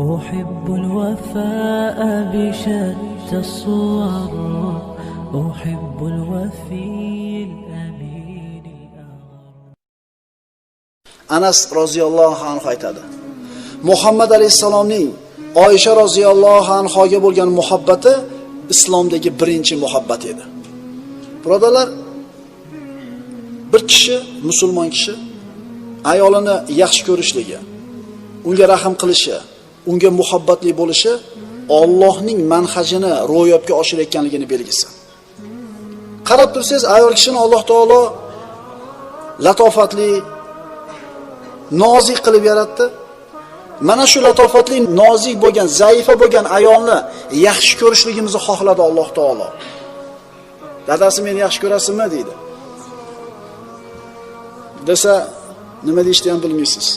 أحب الوفاء بشتى الصور أحب الوفي الأمين الأغر anas roziyallohu anhu aytadi muhammad alayhissalomning oysha roziyallohu anhoga bo'lgan muhabbati islomdagi birinchi muhabbat edi birodarlar bir kishi musulmon kishi ayolini yaxshi ko'rishligi unga rahm qilishi unga muhabbatli bo'lishi Allohning manhajini ro'yobga oshirayotganligini belgisi. Qarab tursangiz ayol kishini Alloh taolo latofatli nozik qilib yaratdi. Mana shu latofatli nozik bo'lgan zaifa bo'lgan ayolni yaxshi ko'rishligimizni xohladi alloh taolo. Dadasi meni yaxshi ko'rasizmi deydi. Desa nima deyishni ham bilmaysiz.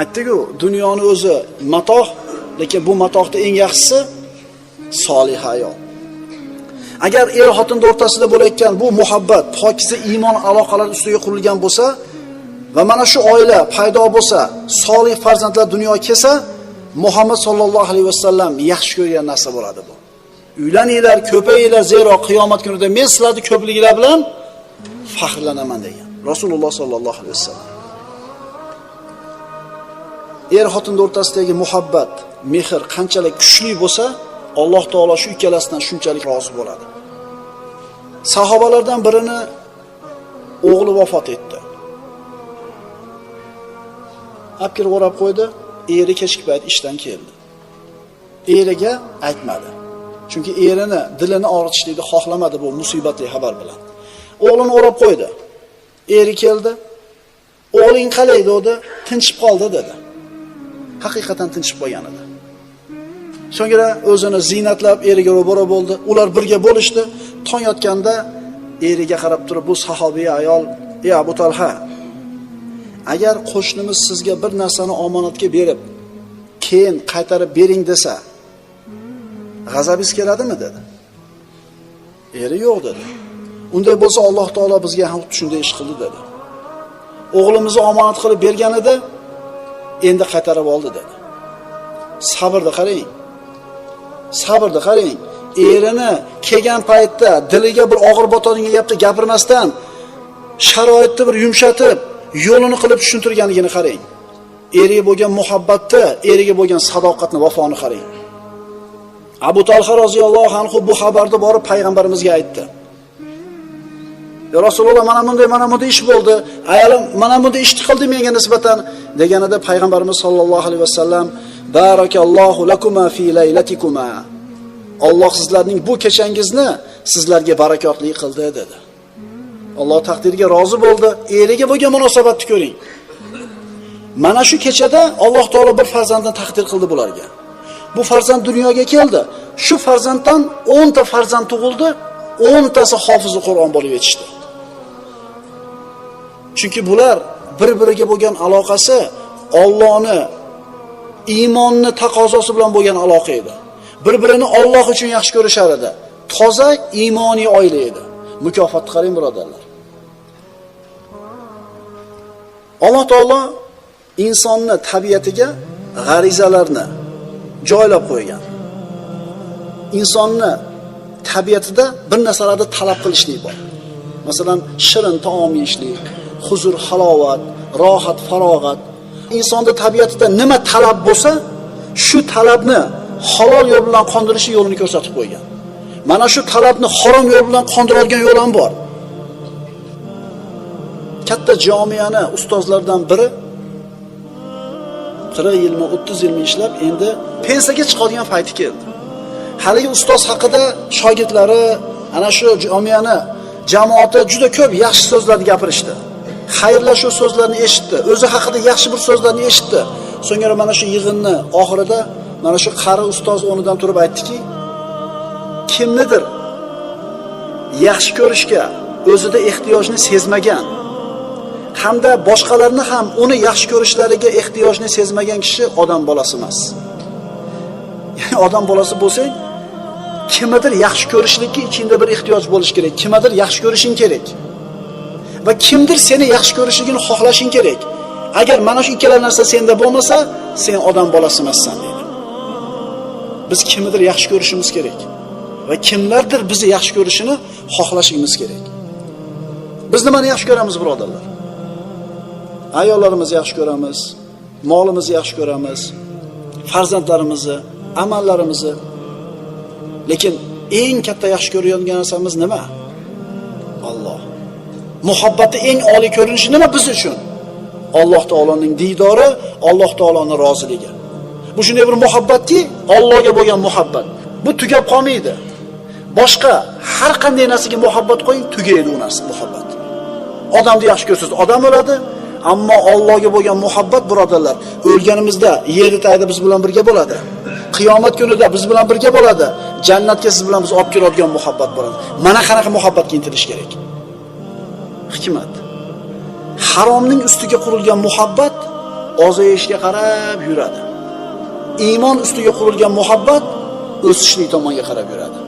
Aytdiku dunyoni o'zi matoh lekin bu matohni eng yaxshisi solih ayol. Agar er xotinni o'rtasida bo'layotgan bu muhabbat pokiza iymon aloqalari ustiga qurilgan bo'lsa va mana shu oila paydo bo'lsa solih farzandlar dunyoga kelsa muhammad sollallohu alayhi vasallam yaxshi ko'rgan narsa bo'ladi bu. Uylaninglar ko'payinglar zero qiyomat kunida men sizlarni ko'pliginglar bilan faxrlanaman degan. Rasululloh sollallohu alayhi vasallam. Er xotinni o'rtasidagi muhabbat mehr qanchalik kuchli bo'lsa alloh taolo shu ikkalasidan shunchalik rozi bo'ladi. Sahobalardan birini o'g'li vafot etdi. Olib kirib o'rab qo'ydi eri kechki payt ishdan keldi. Eriga aytmadi chunki erini dilini og'ritishlikni xohlamadi bu musibatli xabar bilan. O'g'lini o'rab qo'ydi. Eri keldi o'g'ling qalay dedi tinchib qoldi dedi. Haqiqatan tinchib qolgan edi so'ngra o'zini ziynatlab eriga ro'baro bo'ldi. Ular birga bo'lishdi. Tong yotganda eriga qarab turib bu sahobiy ayol ey abu talha agar qo'shnimiz sizga bir narsani omonatga berib keyin qaytarib bering desa g'azabingiz keladimi? dedi. Eri yo'q dedi. Unday bo'lsa alloh taolo bizga ham shunday ish qildi dedi. O'g'limizni omonat qilib bergan edi. Endi qaytarib oldi dedi. Sabrni qarang. Sabrni qarang. Erini kelgan paytda diliga bir og'ir botadigan gapni gapirmasdan sharoitni bir yumshatib yo'lini qilib tushuntirganligini qarang. Eriga bo'lgan muhabbatni eriga bo'lgan sadoqatni vafoni qarang. Abu talha roziyallohu anhu bu xabarni borib payg'ambarimizga aytdi. Ya rasululloh mana bunday mana bunday ish bo'ldi ayolim mana bunday ishni qildi menga nisbatan deganida payg'ambarimiz sollallohu alayhi vasallam barakallohu lakuma fi laylatikuma Alloh sizlarning bu kechangizni sizlarga barakotli qildi dedi. Alloh taqdiriga rozi bo'ldi eriga bo'lgan munosabatni ko'ring mana shu kechada Alloh taolo bir farzandni taqdir qildi bularga. Bu farzand dunyoga keldi. Shu farzanddan 10 ta farzand tug'ildi. 10 tasi hofizi Qur'on bo'lib yetishdi chunki bular bir-biriga bo'lgan aloqasi Allohni iymonni taqozosi bilan bo'lgan aloqa edi. Bir-birini Alloh uchun yaxshi ko'rishar edi. Toza iymoniy oila edi. Mukofotni qarang birodarlar. Alloh taolo insonni tabiatiga g'arizalarni joylab qo'ygan. Insonni tabiatida bir narsalarni talab qilishlik bor. Masalan shirin taom yeyishlik huzur halovat rohat farog'at. İnsonni tabiatida nima talab bo'lsa shu talabni halol yo'l bilan qondirishi yo'lini ko'rsatib qo'ygan. Mana shu talabni harom yo'l bilan qondiradigan yo'l ham bor. Katta jomiyani ustozlaridan biri 40 yilmi 30 yilmi ishlab endi pensiyaga chiqadigan payti keldi. Haligi ustoz haqida shogirdlari ana shu jomiyani jamoati juda ko'p yaxshi so'zlarni gapirishdi xayrlashuv so'zlarini eshitdi. O'zi haqida yaxshi bir so'zlarni eshitdi. So'ngra mana shu yig'inni oxirida mana shu qari ustoz o'rnidan turib aytdiki kimnidir yaxshi ko'rishga o'zida ehtiyojni sezmagan hamda boshqalarni ham uni yaxshi ko'rishlariga ehtiyojni sezmagan kishi odam bolasi emas. Ya'ni odam bolasi bo'lsang kimnidir yaxshi ko'rishlikka ichingda bir ehtiyoj bo'lishi kerak. Kimnidir yaxshi ko'rishing kerak. Va kimdir seni yaxshi ko'rishligini xohlashing kerak agar mana shu ikkala narsa senda bo'lmasa sen odam bolasi emassan deydi biz kimnidir yaxshi ko'rishimiz kerak va kimlardir bizni yaxshi ko'rishini xohlashimiz kerak biz nimani yaxshi ko'ramiz birodarlar ayollarimizni yaxshi ko'ramiz molimizni yaxshi ko'ramiz farzandlarimizni amallarimizni lekin eng katta yaxshi ko'rayotgan narsamiz nima? Alloh muhabbatni eng oliy ko'rinishi nima biz uchun? Alloh taoloning diydori alloh taoloning roziligi. Bu shunday bir muhabbatki Allohga bo'lgan muhabbat. Bu tugab qolmaydi. Boshqa har qanday narsaga muhabbat qo'ying tugaydi u narsa muhabbat. Odamni yaxshi ko'rsangiz odam o'ladi ammo Allohga bo'lgan muhabbat birodarlar o'lganimizda yerni tagida biz bilan birga bo'ladi. Qiyomat kunida biz bilan birga bo'ladi. Jannatga siz bilan biz olib keladigan muhabbat bo'ladi. Mana qanaqa muhabbatga intilish kerak? Hikmat. Haromning ustiga qurilgan muhabbat ozayishga qarab yuradi. Iymon ustiga qurilgan muhabbat o'sishlik tomonga qarab yuradi.